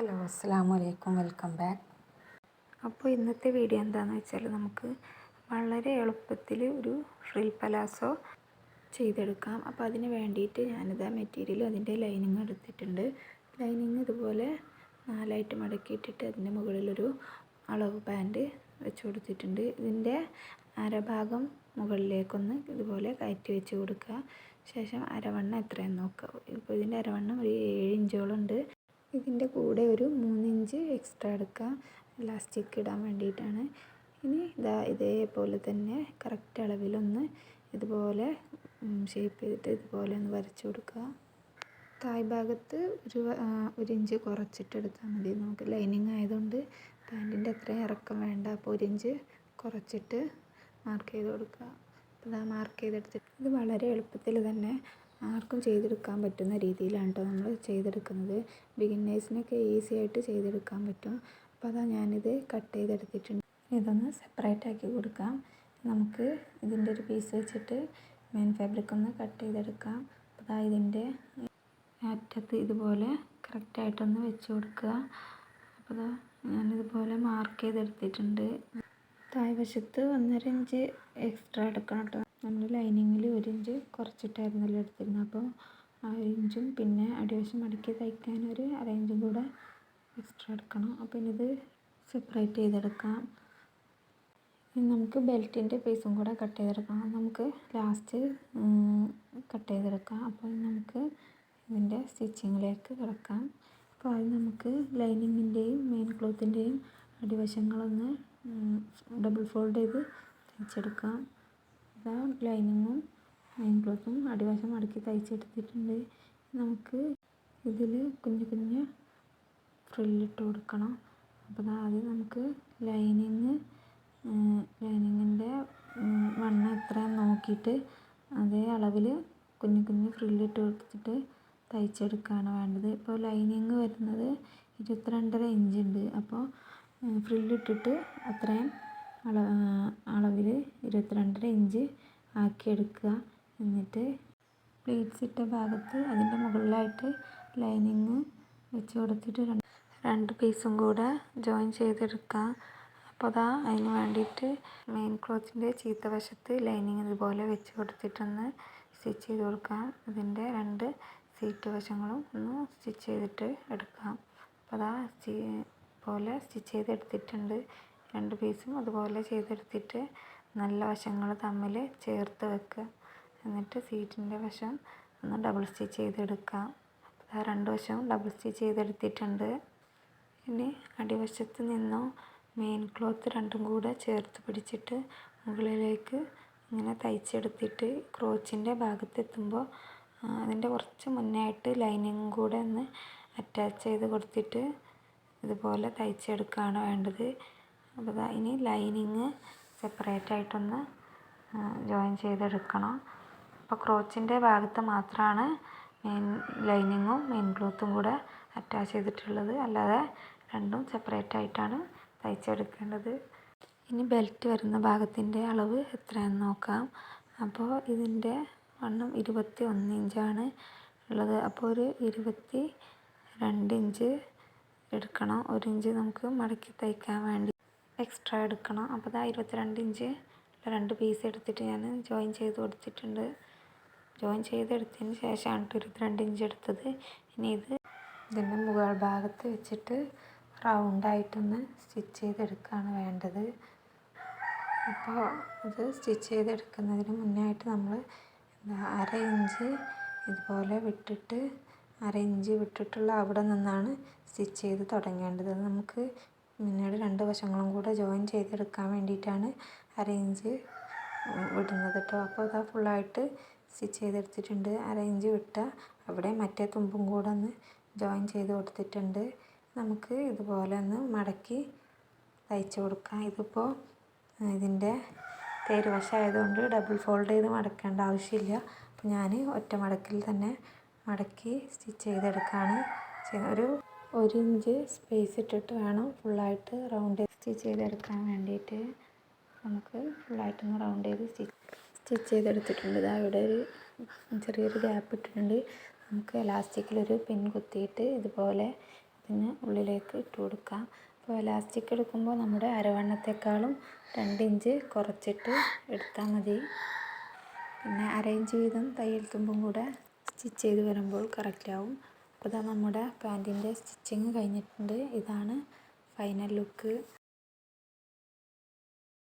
Hello അസ്സാം വലൈക്കും welcome back. അപ്പോൾ ഇന്നത്തെ വീഡിയോ എന്താണെന്ന് വെച്ചാൽ നമുക്ക് വളരെ എളുപ്പത്തിൽ ഒരു ഫ്രിൽ പലാസോ ചെയ്തെടുക്കാം. അപ്പോൾ അതിന് വേണ്ടിയിട്ട് ഞാനിത് ആ മെറ്റീരിയൽ അതിന്റെ ലൈനിങ് എടുത്തിട്ടുണ്ട്. ലൈനിങ് ഇതുപോലെ നാലായിട്ട് മടക്കിയിട്ടിട്ട് അതിന്റെ മുകളിലൊരു അളവ് പാന്റ് വെച്ച് കൊടുത്തിട്ടുണ്ട്. ഇതിന്റെ അരഭാഗം മുകളിലേക്കൊന്ന് ഇതുപോലെ കയറ്റി വെച്ച് കൊടുക്കുക. ശേഷം അരവണ്ണം എത്രയെന്ന് നോക്കുക ഇപ്പോൾ ഇതിന്റെ അരവണ്ണം ഒരു ഏഴ് ഇഞ്ചോളം ഉണ്ട്. ഇതിന്റെ കൂടെ ഒരു മൂന്നിഞ്ച് എക്സ്ട്രാ എടുക്കുക. ഇലാസ്റ്റിക് ഇടാൻ വേണ്ടിയിട്ടാണ്. ഇനി ഇതാ ഇതേപോലെ തന്നെ കറക്റ്റ് അളവിലൊന്ന് ഇതുപോലെ ഷേപ്പ് ചെയ്തിട്ട് ഇതുപോലെ ഒന്ന് വരച്ചു കൊടുക്കുക. തായ് ഭാഗത്ത് ഒരു ഒരു ഇഞ്ച് കുറച്ചിട്ടെടുത്താൽ മതി. നമുക്ക് ലൈനിങ് ആയതുകൊണ്ട് പാന്റിന്റെ അത്രയും ഇറക്കം വേണ്ട. അപ്പോൾ ഒരു ഇഞ്ച് കുറച്ചിട്ട് മാർക്ക് ചെയ്ത് കൊടുക്കുക. അപ്പോൾ ഇതാ മാർക്ക് ചെയ്തെടുത്തിട്ട് ഇത് വളരെ എളുപ്പത്തിൽ തന്നെ ആർക്കും ചെയ്തെടുക്കാൻ പറ്റുന്ന രീതിയിലാണ് കേട്ടോ നമ്മൾ ചെയ്തെടുക്കുന്നത്. ബിഗിന്നേഴ്സിനൊക്കെ ഈസി ആയിട്ട് ചെയ്തെടുക്കാൻ പറ്റും. അപ്പോൾ അതാ ഞാനിത് കട്ട് ചെയ്തെടുത്തിട്ടുണ്ട്. ഇതൊന്ന് സെപ്പറേറ്റ് ആക്കി കൊടുക്കാം. നമുക്ക് ഇതിന്റെ ഒരു പീസ് വെച്ചിട്ട് മെയിൻ ഫാബ്രിക് ഒന്ന് കട്ട് ചെയ്തെടുക്കാം. അപ്പോൾ അതാ ഇതിന്റെ അറ്റത്ത് ഇതുപോലെ കറക്റ്റായിട്ടൊന്ന് വെച്ച് കൊടുക്കുക. അപ്പോൾ അതാ ഞാനിതുപോലെ മാർക്ക് ചെയ്തെടുത്തിട്ടുണ്ട്. താഴ്വശത്ത് ഒന്നര ഇഞ്ച് എക്സ്ട്രാ എടുക്കണം കേട്ടോ നമ്മൾ ലൈനിങ്ങിൽ ഒരു ഇഞ്ച് കുറച്ചിട്ടായിരുന്നല്ലോ എടുത്തിരുന്നത്. അപ്പോൾ ആ ഇഞ്ചും പിന്നെ അടിവശം മടക്കി തയ്ക്കാൻ ഒരു അര കൂടെ എക്സ്ട്രാ എടുക്കണം. അപ്പോൾ ഇനി ഇത് സെപ്പറേറ്റ് ചെയ്തെടുക്കാം. ഇനി നമുക്ക് ബെൽറ്റിന്റെ പീസും കൂടെ കട്ട് ചെയ്തെടുക്കണം നമുക്ക് ലാസ്റ്റ് കട്ട് ചെയ്തെടുക്കാം. അപ്പോൾ നമുക്ക് ഇതിന്റെ സ്റ്റിച്ചിങ്ങിലേക്ക് കിടക്കാം. അപ്പോൾ അത് നമുക്ക് ലൈനിങ്ങിന്റെയും മെയിൻ ക്ലോത്തിന്റെയും അടിവശങ്ങളൊന്ന് ഡബിൾ ഫോൾഡ് ചെയ്ത് തയ്ച്ചെടുക്കാം. ഇതാ ലൈനിങ്ങും ലൈൻ ക്ലോത്തും അടിവശം മടക്കി തയ്ച്ചെടുത്തിട്ടുണ്ട്. നമുക്ക് ഇതിൽ കുഞ്ഞു കുഞ്ഞ് ഫ്രില്ലിട്ട് കൊടുക്കണം. അപ്പോൾ ആദ്യം നമുക്ക് ലൈനിങ് ലൈനിങ്ങിന്റെ വണ്ണം എത്രയാണെന്ന് നോക്കിയിട്ട് അതേ അളവിൽ കുഞ്ഞു കുഞ്ഞു ഫ്രില്ലിട്ട് കൊടുത്തിട്ട് തയ്ച്ചെടുക്കുകയാണ് വേണ്ടത്. ഇപ്പോൾ ലൈനിങ് വരുന്നത് ഇരുപത്തിരണ്ടര ഇഞ്ച് ഉണ്ട്. അപ്പോൾ ഫ്രില്ലിട്ടിട്ട് അത്രയും അള അളവിൽ ഇരുപത്തിരണ്ടര ഇഞ്ച് ആക്കിയെടുക്കുക. എന്നിട്ട് പ്ലീറ്റ്സ് ഇട്ട ഭാഗത്ത് അതിന്റെ മുകളിലായിട്ട് ലൈനിങ് വെച്ച് കൊടുത്തിട്ട് രണ്ട് രണ്ട് പീസും കൂടെ ജോയിൻ ചെയ്തെടുക്കുക. അപ്പോൾ അതാ അതിന് വേണ്ടിയിട്ട് മെയിൻ ക്ലോത്തിന്റെ ചീത്ത വശത്ത് ലൈനിങ് ഇതുപോലെ വെച്ച് കൊടുത്തിട്ടൊന്ന് സ്റ്റിച്ച് ചെയ്ത് കൊടുക്കാം അതിന്റെ രണ്ട് സീറ്റ് വശങ്ങളും ഒന്ന് സ്റ്റിച്ച് ചെയ്തിട്ട് എടുക്കാം അപ്പോൾ അതാ പോലെ സ്റ്റിച്ച് ചെയ്തെടുത്തിട്ടുണ്ട്. രണ്ട് പീസും അതുപോലെ ചെയ്തെടുത്തിട്ട് നല്ല വശങ്ങൾ തമ്മിൽ ചേർത്ത് വെക്കുക. എന്നിട്ട് സീറ്റിന്റെ വശം ഒന്ന് ഡബിൾ സ്റ്റിച്ച് ചെയ്തെടുക്കാം ആ രണ്ട് വശവും ഡബിൾ സ്റ്റിച്ച് ചെയ്തെടുത്തിട്ടുണ്ട്. ഇനി അടിവശത്ത് നിന്നും മെയിൻ ക്ലോത്ത് രണ്ടും കൂടെ ചേർത്ത് പിടിച്ചിട്ട് മുകളിലേക്ക് ഇങ്ങനെ തയ്ച്ചെടുത്തിട്ട് ക്രോച്ചിന്റെ ഭാഗത്തെത്തുമ്പോൾ അതിന്റെ കുറച്ച് മുന്നേ ആയിട്ട് ലൈനിങ്ങും കൂടെ ഒന്ന് അറ്റാച്ച് ചെയ്ത് കൊടുത്തിട്ട് ഇതുപോലെ തയ്ച്ചെടുക്കുകയാണ് വേണ്ടത്. അപ്പോൾ ഇനി ലൈനിങ് സെപ്പറേറ്റ് ആയിട്ടൊന്ന് ജോയിൻ ചെയ്തെടുക്കണം. അപ്പോൾ ക്രോച്ചിന്റെ ഭാഗത്ത് മാത്രമാണ് മെയിൻ ലൈനിങ്ങും മെയിൻ ക്ലോത്തും കൂടെ അറ്റാച്ച് ചെയ്തിട്ടുള്ളത്. അല്ലാതെ രണ്ടും സെപ്പറേറ്റ് ആയിട്ടാണ് തയ്ച്ചെടുക്കേണ്ടത്. ഇനി ബെൽറ്റ് വരുന്ന ഭാഗത്തിന്റെ അളവ് എത്രയാണെന്ന് നോക്കാം. അപ്പോൾ ഇതിന്റെ വണ്ണം ഇരുപത്തി ഒന്ന് ഇഞ്ചാണ് ഉള്ളത്. അപ്പോൾ ഒരു ഇരുപത്തി രണ്ട് ഇഞ്ച് എടുക്കണം. ഒരു ഇഞ്ച് നമുക്ക് മടക്കി തയ്ക്കാൻ വേണ്ടി എക്സ്ട്രാ എടുക്കണം. അപ്പോൾ ഇതാ ഇരുപത്തിരണ്ട് ഇഞ്ച് രണ്ട് പീസ് എടുത്തിട്ട് ഞാൻ ജോയിൻ ചെയ്ത് കൊടുത്തിട്ടുണ്ട്. ജോയിൻ ചെയ്തെടുത്തതിന് ശേഷമാണ് ഇരുപത്തിരണ്ട് ഇഞ്ച് എടുത്തത്. ഇനി ഇത് ഇതിന്റെ മുകൾ ഭാഗത്ത് വെച്ചിട്ട് റൗണ്ടായിട്ടൊന്ന് സ്റ്റിച്ച് ചെയ്തെടുക്കുകയാണ് വേണ്ടത്. അപ്പോൾ ഇത് സ്റ്റിച്ച് ചെയ്തെടുക്കുന്നതിന് മുന്നേ ആയിട്ട് നമ്മൾ അര ഇഞ്ച് ഇതുപോലെ വിട്ടിട്ട് അര ഇഞ്ച് വിട്ടിട്ടുള്ള അവിടെ നിന്നാണ് സ്റ്റിച്ച് ചെയ്ത് തുടങ്ങേണ്ടത്. നമുക്ക് പിന്നീട് രണ്ട് വശങ്ങളും കൂടെ ജോയിൻ ചെയ്തെടുക്കാൻ വേണ്ടിയിട്ടാണ് അര ഇഞ്ച് വിടുന്നത് കേട്ടോ അപ്പോൾ ഇതാ ഫുള്ളായിട്ട് സ്റ്റിച്ച് ചെയ്തെടുത്തിട്ടുണ്ട്. അര ഇഞ്ച് വിട്ട അവിടെ മറ്റേ തുമ്പും കൂടെ ഒന്ന് ജോയിൻ ചെയ്ത് കൊടുത്തിട്ടുണ്ട്. നമുക്ക് ഇതുപോലെ ഒന്ന് മടക്കി തയ്ച്ച് കൊടുക്കാം. ഇതിപ്പോൾ ഇതിന്റെ തേരുവശമായതുകൊണ്ട് ഡബിൾ ഫോൾഡ് ചെയ്ത് മടക്കേണ്ട ആവശ്യമില്ല. അപ്പോൾ ഞാൻ ഒറ്റ മടക്കിൽ തന്നെ മടക്കി സ്റ്റിച്ച് ചെയ്തെടുക്കുകയാണ് ഒരു ഒരു ഇഞ്ച് സ്പേസ് ഇട്ടിട്ട് വേണം ഫുള്ളായിട്ട് റൗണ്ട് സ്റ്റിച്ച് ചെയ്തെടുക്കാൻ വേണ്ടിയിട്ട്. നമുക്ക് ഫുള്ളായിട്ടൊന്ന് റൗണ്ട് ചെയ്ത് സ്റ്റിച്ച് സ്റ്റിച്ച് ചെയ്തെടുത്തിട്ടുണ്ട്. ഇതാ ഇവിടെ ഒരു ചെറിയൊരു ഗ്യാപ്പ് ഇട്ടിട്ടുണ്ട്. നമുക്ക് എലാസ്റ്റിക്കിലൊരു പിൻ കുത്തിയിട്ട് ഇതുപോലെ ഇതിന് ഉള്ളിലേക്ക് ഇട്ട് കൊടുക്കാം. അപ്പോൾ എലാസ്റ്റിക് എടുക്കുമ്പോൾ നമ്മുടെ അരവണ്ണത്തെക്കാളും രണ്ട് ഇഞ്ച് കുറച്ചിട്ട് എടുത്താൽ മതി. പിന്നെ അര ഇഞ്ച് വീതം തയ്യൽ തുമ്പും കൂടെ സ്റ്റിച്ച് ചെയ്ത് വരുമ്പോൾ കറക്റ്റ് ആവും. അപ്പോൾ ഇതാ നമ്മുടെ പാന്റിന്റെ സ്റ്റിച്ചിങ് കഴിഞ്ഞിട്ടുണ്ട്. ഇതാണ് ഫൈനൽ ലുക്ക്.